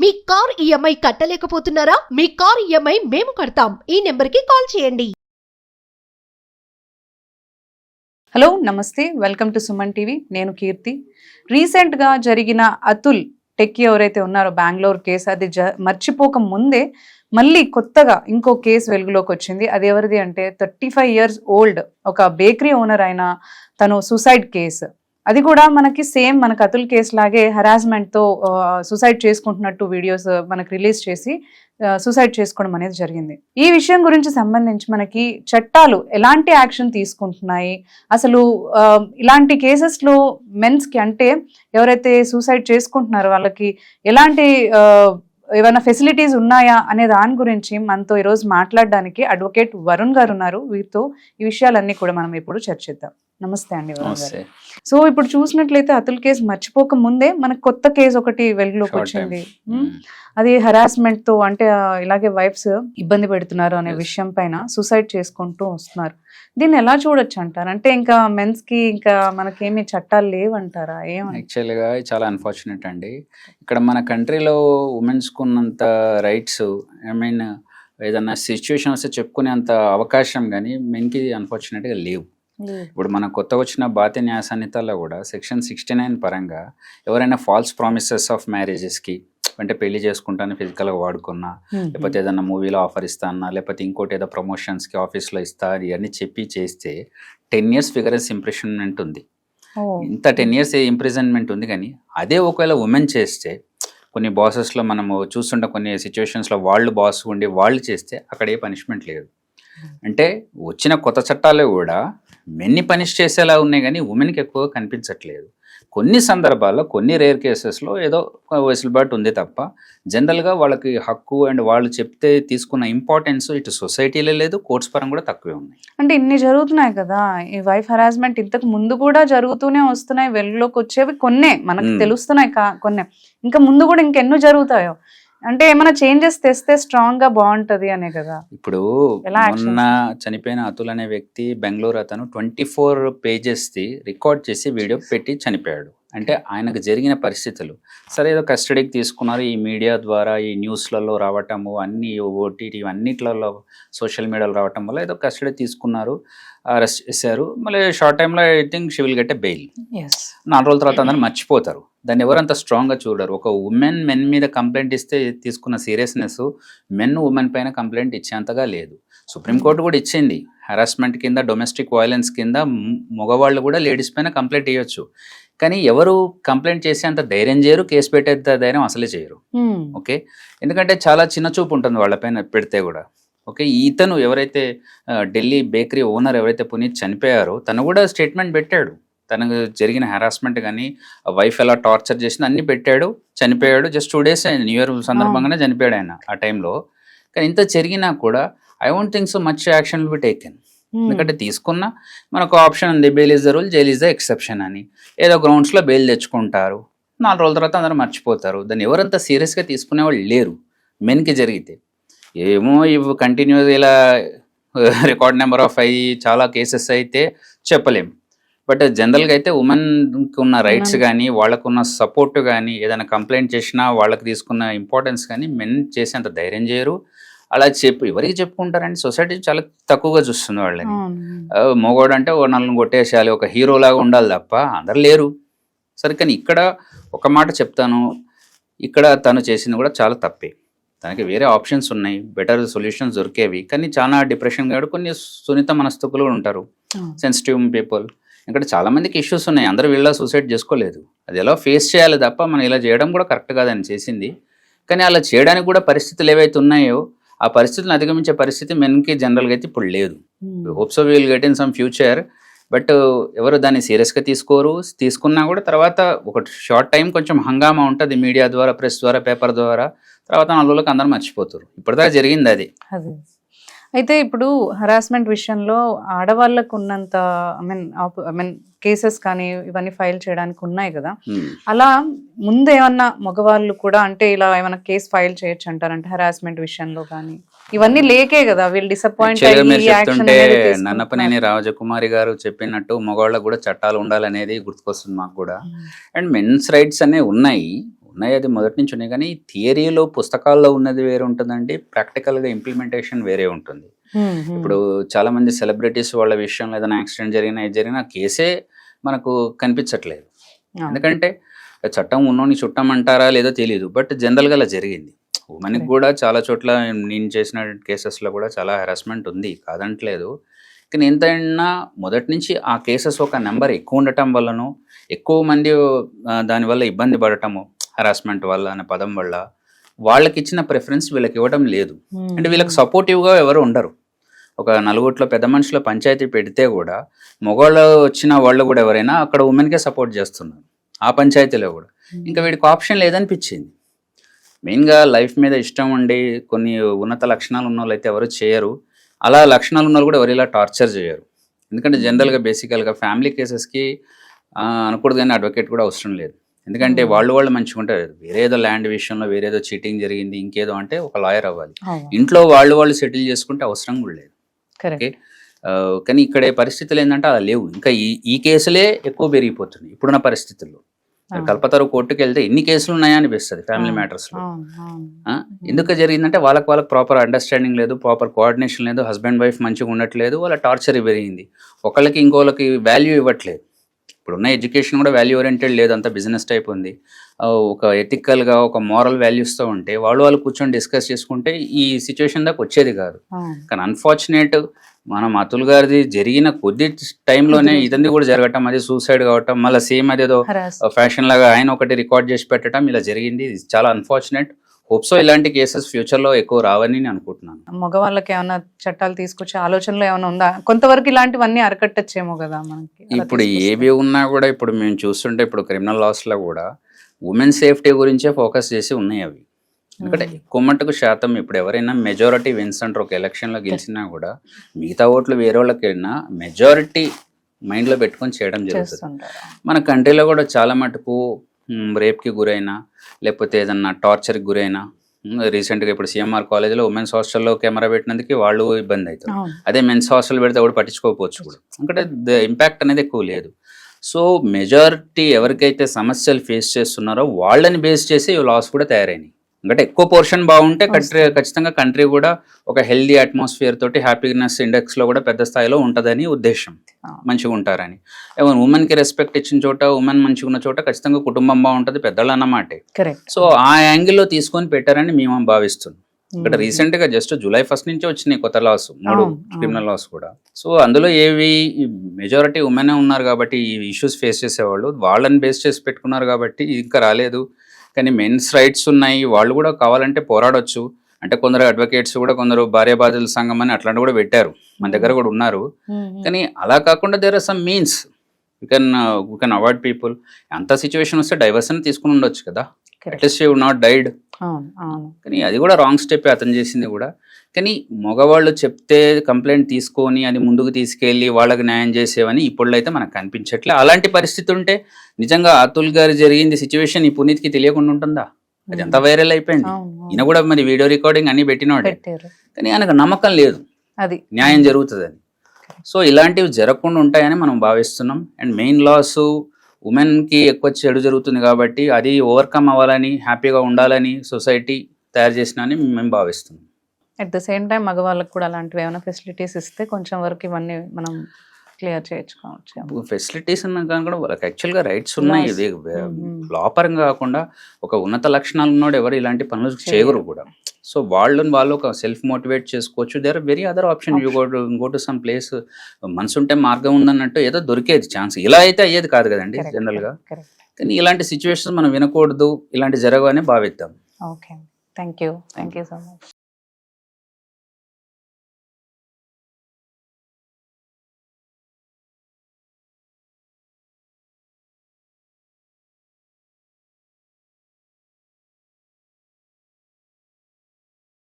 మీ car EMI కట్టలేకపోతున్నారా? మీ car EMI మేము కడతాం. ఈ నెంబర్కి కాల్ చేయండి. హలో నమస్తే. Welcome to Suman TV. నేను కీర్తి. రీసెంట్గా జరిగిన అతుల్ టెక్కి ఎవరైతే ఉన్నారో బెంగళూరు కేసు అది జ మర్చిపోక ముందే మళ్ళీ కొత్తగా ఇంకో కేసు వెలుగులోకి వచ్చింది. అది ఎవరిది అంటే థర్టీ ఫైవ్ ఇయర్స్ ఓల్డ్ ఒక బేకరీ ఓనర్ అయిన తను సూసైడ్ కేసు. అది కూడా మనకి సేమ్ మన కతుల్ కేసు లాగే హరాస్మెంట్తో సూసైడ్ చేసుకుంటున్నట్టు వీడియోస్ మనకు రిలీజ్ చేసి సూసైడ్ చేసుకోవడం అనేది జరిగింది. ఈ విషయం గురించి సంబంధించి మనకి చట్టాలు ఎలాంటి యాక్షన్ తీసుకుంటున్నాయి? అసలు ఇలాంటి కేసెస్లో మెన్స్కి అంటే ఎవరైతే సూసైడ్ చేసుకుంటున్నారో వాళ్ళకి ఎలాంటి ఏమైనా ఫెసిలిటీస్ ఉన్నాయా అనే దాని గురించి మనతో ఈరోజు మాట్లాడడానికి అడ్వకేట్ వరుణ్ గారు ఉన్నారు. వీరితో ఈ విషయాలన్నీ కూడా మనం ఇప్పుడు చర్చిద్దాం. నమస్తే అండి సో ఇప్పుడు చూసినట్లయితే అతుల్ కేసు మర్చిపోక ముందే మనకు కొత్త కేసు ఒకటి వెలుగులోకి వచ్చింది. ఉమ్, అది హరాస్మెంట్తో అంటే ఇలాగే వైఫ్స్ ఇబ్బంది పెడుతున్నారు అనే. విషయం పైన సూసైడ్ చేసుకుంటూ వస్తున్నారు. దీన్ని ఎలా చూడొచ్చు అంటారు? అంటే ఇంకా మెన్స్కి ఇంకా మనకేమి చట్టాలు లేవంటారా? ఏమని? యాక్చువల్గా చాలా అన్ఫార్చునేట్ అండి. ఇక్కడ మన కంట్రీలో ఉమెన్స్కి ఉన్నంత రైట్స్ ఐ మీన్ ఏదన్నా సిచ్యువేషన్ వస్తే చెప్పుకునేంత అవకాశం కానీ మెన్కి అన్ఫార్చునేట్గా లేవు. ఇప్పుడు మన కొత్తగా వచ్చిన భారతీయ న్యాయ సంహితలో కూడా సెక్షన్ సిక్స్టీ నైన్ పరంగా ఎవరైనా ఫాల్స్ ప్రామిసెస్ ఆఫ్ మ్యారేజెస్కి అంటే పెళ్ళి చేసుకుంటాను ఫిజికల్గా వాడుకున్నా లేకపోతే ఏదైనా మూవీలో ఆఫర్ ఇస్తానా లేకపోతే ఇంకోటి ఏదో ప్రమోషన్స్కి ఆఫీస్లో ఇస్తా ఇవన్నీ చెప్పి చేస్తే టెన్ ఇయర్స్ ఫిగరెన్స్ ఇంప్రెషన్మెంట్ ఉంది. ఇంత టెన్ ఇయర్స్ ఇంప్రిజన్మెంట్ ఉంది కానీ అదే ఒకవేళ ఉమెన్ చేస్తే కొన్ని బాసెస్లో మనము చూస్తుంటే కొన్ని సిచ్యువేషన్స్లో వాళ్ళు బాస్ ఉండి వాళ్ళు చేస్తే అక్కడ ఏ పనిష్మెంట్ లేదు. అంటే వచ్చిన కొత్త చట్టాలు కూడా మెన్ని పనిష్ చేసేలా ఉన్నాయి కానీ ఉమెన్కి ఎక్కువ కనిపించట్లేదు. కొన్ని సందర్భాల్లో కొన్ని రేర్ కేసెస్లో ఏదో వెసులుబాటు ఉంది తప్ప జనరల్గా వాళ్ళకి హక్కు అండ్ వాళ్ళు చెప్తే తీసుకున్న ఇంపార్టెన్స్ ఇటు సొసైటీలో లేదు కోర్ట్స్ పరంగా కూడా తక్కువే ఉన్నాయి. అంటే ఇన్ని జరుగుతున్నాయి కదా ఈ వైఫ్ హరాస్మెంట్ ఇంతకు ముందు కూడా జరుగుతూనే వస్తున్నాయి వెలుగులోకి వచ్చేవి కొన్నే మనకు. తెలుస్తున్నాయి కా కొన్నే. ఇంకా ముందు కూడా ఇంకెన్నో జరుగుతాయో. అంటే ఏమైనా చేంజెస్ తెస్తే స్ట్రాంగ్గా బాగుంటది అనే కదా. ఇప్పుడు? మొన్న చనిపోయిన అతుల్ అనే వ్యక్తి బెంగళూరు అతను ట్వంటీ ఫోర్ పేజెస్ది రికార్డ్ చేసి వీడియో పెట్టి చనిపోయాడు. అంటే ఆయనకు జరిగిన పరిస్థితులు. సరే ఏదో కస్టడీకి తీసుకున్నారు. ఈ మీడియా ద్వారా ఈ న్యూస్లలో రావటము అన్ని ఓటీటీ అన్నిట్లలో సోషల్ మీడియాలో రావటం వల్ల ఏదో కస్టడీ తీసుకున్నారు అరెస్ట్ చేశారు. మళ్ళీ షార్ట్ టైంలో I think she will get a bail నాలుగు రోజుల తర్వాత అందరూ మర్చిపోతారు. దాన్ని ఎవరంత స్ట్రాంగ్గా చూడరు. ఒక ఉమెన్ మెన్ మీద కంప్లైంట్ ఇస్తే తీసుకున్న సీరియస్నెస్ మెన్ ఉమెన్ పైన కంప్లైంట్ ఇచ్చేంతగా లేదు. సుప్రీంకోర్టు కూడా ఇచ్చింది. హరాస్మెంట్ కింద డొమెస్టిక్ వైలెన్స్ కింద మగవాళ్ళు కూడా లేడీస్ పైన కంప్లైంట్ ఇవ్వచ్చు కానీ ఎవరు కంప్లైంట్ చేసేంత ధైర్యం చేయరు కేసు పెట్టేంత ధైర్యం అసలే చేయరు. ఓకే? ఎందుకంటే చాలా చిన్న చూపు ఉంటుంది వాళ్ళపైన పెడితే కూడా. ఓకే? ఇతను ఎవరైతే ఢిల్లీ బేకరీ ఓనర్ ఎవరైతే పునీత్ చనిపోయారో తను కూడా స్టేట్మెంట్ పెట్టాడు. తనకు జరిగిన హెరాస్మెంట్ కానీ వైఫ్ ఎలా టార్చర్ చేసింది అన్ని పెట్టాడు చనిపోయాడు. Just two days new year సందర్భంగానే చనిపోయాడు ఆయన ఆ టైంలో కానీ ఇంత జరిగినా కూడా I won't think so much action be taken. ఎందుకంటే తీసుకున్న మనకు ఆప్షన్ ఉంది. Bail is the rule jail is the exception అని. ఏదో గ్రౌండ్స్లో బెయిల్ తెచ్చుకుంటారు. నాలుగు రోజుల తర్వాత అందరూ మర్చిపోతారు. దాన్ని ఎవరంత సీరియస్గా తీసుకునే వాళ్ళు లేరు. మెన్కి జరిగితే. ఏమో ఇవి కంటిన్యూస్ ఇలా రికార్డ్ నెంబర్ ఆఫ్ అయ్యి చాలా కేసెస్ అయితే చెప్పలేం. బట్ జనరల్గా అయితే ఉమెన్కి ఉన్న రైట్స్ కానీ వాళ్ళకున్న సపోర్ట్ కానీ ఏదైనా కంప్లైంట్ చేసినా వాళ్ళకి తీసుకున్న ఇంపార్టెన్స్ కానీ మెన్ చేసేంత ధైర్యం చేయరు. అలా చెప్పు ఎవరికి చెప్పుకుంటారండి? సొసైటీ చాలా తక్కువగా చూస్తుంది వాళ్ళని. మగవాడు అంటే ఓ నన్ను కొట్టేసేయాలి ఒక హీరోలాగా ఉండాలి తప్ప అందరు లేరు. సరే కానీ ఇక్కడ ఒక మాట చెప్తాను. ఇక్కడ తను చేసింది కూడా చాలా తప్పే. తనకి వేరే ఆప్షన్స్ ఉన్నాయి బెటర్ సొల్యూషన్స్ దొరికేవి. కానీ చాలా డిప్రెషన్ కాదు కొన్ని సున్నిత మనస్తకులు కూడా ఉంటారు. Sensitive people. ఇక్కడ చాలా మందికి ఇష్యూస్ ఉన్నాయి. అందరూ వీళ్ళ సూసైడ్ చేసుకోలేదు. అది ఎలా ఫేస్ చేయాలి తప్ప మనం ఇలా చేయడం కూడా కరెక్ట్ కాదని చేసింది. కానీ అలా చేయడానికి కూడా పరిస్థితులు ఏవైతే ఉన్నాయో ఆ పరిస్థితులను అధిగమించే పరిస్థితి మెన్కి జనరల్గా అయితే ఇప్పుడు లేదు. Hopes will get in some future but ఎవరు దాన్ని సీరియస్గా తీసుకోరు? తీసుకున్నా కూడా తర్వాత ఒక షార్ట్ టైం కొంచెం హంగామా ఉంటుంది మీడియా ద్వారా ప్రెస్ ద్వారా పేపర్ ద్వారా. తర్వాత నలుగురికి అందరూ మర్చిపోతారు. ఇప్పటిదాకా జరిగింది అదే. అయితే ఇప్పుడు హరాస్మెంట్ విషయంలో ఆడవాళ్ళకు ఉన్నంత I mean I mean cases కానీ ఇవన్నీ ఫైల్ చేయడానికి ఉన్నాయి కదా. Hmm. అలా ముందు ఏమన్నా మగవాళ్ళు కూడా అంటే ఇలా ఏమైనా కేసు ఫైల్ చేయొచ్చు అంటారంటే హరాస్మెంట్ విషయంలో కానీ? ఇవన్నీ లేకే కదా వీళ్ళు డిసప్పాయింట్ చెప్తుంటే నన్నపనేని రాజకుమారి గారు చెప్పినట్టు మగవాళ్ళకు కూడా చట్టాలు ఉండాలనేది గుర్తుకొస్తుంది మాకు కూడా. అండ్ మెన్స్ రైట్స్ అనేవి ఉన్నాయి. ఉన్నాయి అది మొదటి నుంచి ఉన్నాయి. కానీ థియరీలో పుస్తకాల్లో ఉన్నది వేరే ఉంటుందండి ప్రాక్టికల్గా ఇంప్లిమెంటేషన్ వేరే ఉంటుంది. ఇప్పుడు చాలా మంది సెలబ్రిటీస్ వాళ్ళ విషయంలో ఏదైనా యాక్సిడెంట్ జరిగినా ఏది జరిగినా కేసే మనకు కనిపించట్లేదు. ఎందుకంటే చట్టం ఉన్నోని చుట్టం అంటారా లేదో తెలియదు బట్ జనరల్గా అలా జరిగింది. ఉమెన్కి. కూడా చాలా చోట్ల నేను చేసిన కేసెస్లో కూడా చాలా హెరాస్మెంట్ ఉంది కాదంటలేదు. కానీ ఎంతైనా మొదటి నుంచి ఆ కేసెస్ ఒక నెంబర్ ఎక్కువ ఉండటం వల్లనో ఎక్కువ మంది దానివల్ల ఇబ్బంది పడటము హెరాస్మెంట్ వల్ల అనే పదం వల్ల వాళ్ళకి ఇచ్చిన ప్రిఫరెన్స్ వీళ్ళకి ఇవ్వడం లేదు. అంటే వీళ్ళకి సపోర్టివ్గా ఎవరు ఉండరు. ఒక నలుగురిలో పెద్ద మనుషుల పంచాయతీ పెడితే కూడా మగవాళ్ళు వచ్చిన వాళ్ళు కూడా ఎవరైనా అక్కడ ఉమెన్కే సపోర్ట్ చేస్తున్నారు. ఆ పంచాయతీలో కూడా. ఇంకా వీడికి ఆప్షన్ లేదనిపించింది. మెయిన్గా లైఫ్ మీద ఇష్టం ఉండి కొన్ని ఉన్నత లక్షణాలు ఉన్న వాళ్ళు అయితే ఎవరు చేయరు. అలా లక్షణాలు ఉన్న వాళ్ళు కూడా ఎవరు ఇలా టార్చర్ చేయరు. ఎందుకంటే జనరల్గా బేసికల్గా ఫ్యామిలీ కేసెస్కి అనకూడదు కానీ అడ్వకేట్ కూడా అవసరం లేదు. ఎందుకంటే. వాళ్ళు వాళ్ళు మంచిగా ఉంటారు. వేరేదో ల్యాండ్ విషయంలో వేరేదో చీటింగ్ జరిగింది ఇంకేదో అంటే ఒక లాయర్ అవ్వాలి. ఇంట్లో వాళ్ళు వాళ్ళు సెటిల్ చేసుకుంటే అవసరం కూడా లేదు. కానీ ఇక్కడ పరిస్థితులు ఏంటంటే అలా లేవు. ఇంకా ఈ ఈ కేసులే ఎక్కువ పెరిగిపోతున్నాయి. ఇప్పుడున్న పరిస్థితుల్లో. కల్పతరు కోర్టుకి వెళ్తే ఎన్ని కేసులు ఉన్నాయా అనిపిస్తుంది ఫ్యామిలీ మ్యాటర్స్లో. ఎందుకు జరిగిందంటే వాళ్ళకి వాళ్ళకి ప్రాపర్ అండర్స్టాండింగ్ లేదు ప్రాపర్ కోఆర్డినేషన్ లేదు హస్బెండ్ వైఫ్ మంచిగా ఉండట్లేదు వాళ్ళ టార్చర్ పెరిగింది. ఒకళ్ళకి ఇంకోళ్ళకి వాల్యూ ఇవ్వట్లేదు. ఇప్పుడున్న ఎడ్యుకేషన్ కూడా వాల్యూ ఓరియంటెడ్ లేదు అంత బిజినెస్ టైప్ ఉంది. ఒక ఎథికల్గా ఒక మారల్ వాల్యూస్తో ఉంటే వాళ్ళు వాళ్ళు కూర్చొని డిస్కస్ చేసుకుంటే ఈ సిచ్యువేషన్ దాకా వచ్చేది కాదు. కానీ అన్ఫార్చునేట్ మనం అతుల్ గారిది జరిగిన కొద్ది టైంలోనే ఇదంది కూడా జరగటం అది సూసైడ్ కావటం మళ్ళీ సేమ్ అదేదో ఫ్యాషన్ లాగా ఆయన ఒకటి రికార్డ్ చేసి పెట్టడం ఇలా జరిగింది. ఇది చాలా అన్ఫార్చునేట్ హోప్సో ఇలాంటి కేసెస్ ఫ్యూచర్లో ఎక్కువ రావని నేను అనుకుంటున్నాను. మగవాళ్ళకి ఏమైనా చట్టాలు తీసుకొచ్చే ఆలోచనలో ఏమైనా ఉందా? కొంతవరకు ఇలాంటివన్నీ అరకట్టచ్చేమో కదా మనకి. ఇప్పుడు. ఏవి ఉన్నా కూడా ఇప్పుడు మేము చూస్తుంటే ఇప్పుడు క్రిమినల్ లాస్లో కూడా ఉమెన్ సేఫ్టీ గురించే ఫోకస్ చేసి ఉన్నాయి అవి. ఎందుకంటే. ఎక్కువ మట్టుకు శాతం ఇప్పుడు ఎవరైనా మెజారిటీ విన్స్ అంటారు ఒక ఎలక్షన్లో గెలిచినా కూడా మిగతా ఓట్లు వేరే వాళ్ళకి వెళ్ళినా మెజారిటీ మైండ్లో పెట్టుకొని చేయడం జరుగుతుంది. మన కంట్రీలో కూడా చాలా మటుకు రేప్కి గురైనా లేకపోతే ఏదన్నా టార్చర్కి గురైనా రీసెంట్గా ఇప్పుడు సిఎంఆర్ కాలేజీలో ఉమెన్స్ హాస్టల్లో కెమెరా పెట్టినందుకు వాళ్ళు ఇబ్బంది అవుతారు. అదే మెన్స్ హాస్టల్ పెడితే కూడా పట్టించుకోకపోవచ్చు కూడా. ఎందుకంటే ద ఇంపాక్ట్ అనేది ఎక్కువ లేదు. సో మెజారిటీ ఎవరికైతే సమస్యలు ఫేస్ చేస్తున్నారో వాళ్ళని బేస్ చేసి లాస్ కూడా తయారైనాయి. ఎందుకంటే ఎక్కువ పోర్షన్ బాగుంటే కంట్రీ ఖచ్చితంగా కంట్రీ కూడా ఒక హెల్దీ అట్మాస్ఫియర్ తోటి హ్యాపీనెస్ ఇండెక్స్లో కూడా పెద్ద స్థాయిలో ఉంటుందని ఉద్దేశం. మంచిగా ఉంటారని. ఉమెన్కి రెస్పెక్ట్ ఇచ్చిన చోట ఉమెన్ మంచిగా ఉన్న చోట ఖచ్చితంగా కుటుంబం బాగుంటుంది పెద్దలు అన్నమాటే. సో ఆ యాంగిల్లో తీసుకొని పెట్టారని మేము భావిస్తున్నాం. ఇక్కడ రీసెంట్గా జస్ట్ జూలై ఫస్ట్ నుంచి వచ్చినాయి కొత్త లాస్ మూడు. క్రిమినల్ లాస్ కూడా. సో అందులో ఏవి మెజారిటీ ఉమెన్ ఉన్నారు కాబట్టి ఈ ఇష్యూస్ ఫేస్ చేసేవాళ్ళు వాళ్ళని బేస్ చేసి పెట్టుకున్నారు కాబట్టి ఇంకా రాలేదు. కానీ మెన్స్ రైట్స్ ఉన్నాయి. వాళ్ళు కూడా కావాలంటే పోరాడొచ్చు. అంటే కొందరు అడ్వకేట్స్ కూడా కొందరు భార్య బాధితుల సంఘం అని అట్లాంటి కూడా పెట్టారు. మన దగ్గర కూడా ఉన్నారు. కానీ అలా కాకుండా there are some means you can you can avoid people అంత సిచ్యువేషన్ వస్తే డైవర్స్ అని తీసుకుని ఉండొచ్చు కదా. అట్లీస్ట్ యూ నాట్ డైడ్ కానీ అది కూడా రాంగ్ స్టెప్ అతను చేసింది కూడా. కానీ మగవాళ్ళు చెప్తే కంప్లైంట్ తీసుకొని అది ముందుకు తీసుకెళ్ళి వాళ్ళకి న్యాయం చేసేవని ఇప్పుడు అయితే మనకు కనిపించట్లే. అలాంటి పరిస్థితి ఉంటే నిజంగా అతుల్ గారు జరిగింది సిచ్యువేషన్ ఈ పునీత్కి తెలియకుండా ఉంటుందా? అది ఎంత వైరల్ అయిపోయింది. ఈయన కూడా మరి వీడియో రికార్డింగ్ అన్ని పెట్టినవాడే పెట్టారు. కానీ ఆయనకు నమ్మకం లేదు. అది. న్యాయం జరుగుతుందని. సో ఇలాంటివి జరగకుండా ఉంటాయని మనం భావిస్తున్నాం. అండ్ మెయిన్ లాస్ ఉమెన్కి ఎక్కువ చెడు జరుగుతుంది కాబట్టి అది ఓవర్కమ్ అవ్వాలని హ్యాపీగా ఉండాలని సొసైటీ తయారు చేసిన అని మేము భావిస్తున్నాం అట్ ద సేమ్ టైం మగవాళ్ళకి కూడా అలాంటివి ఏమైనా ఫెసిలిటీస్ ఇస్తే కొంచెం వరకు ఇవన్నీ మనం క్లియర్ చేయించుకోవచ్చు ఫెసిలిటీస్ ఉన్నా కానీ కూడా వాళ్ళకి యాక్చువల్గా రైట్స్ ఉన్నాయి. ఇది. లాపరంగా కాకుండా ఒక ఉన్నత లక్షణాలు ఉన్నోడు ఎవరు ఇలాంటి పనులు. చేయరు కూడా సో వాళ్ళని వాళ్ళు ఒక సెల్ఫ్ మోటివేట్ చేసుకోవచ్చు. There very other option you go go to some place మనసు ఉంటే మార్గం ఉందన్నట్టు ఏదో దొరికేది ఛాన్స్ ఇలా అయితే అయ్యేది కాదు కదండి జనరల్గా. కరెక్ట్ కానీ ఇలాంటి సిచ్యువేషన్స్ మనం వినకూడదు ఇలాంటి జరగవని భావిద్దాం. Okay thank you thank you so much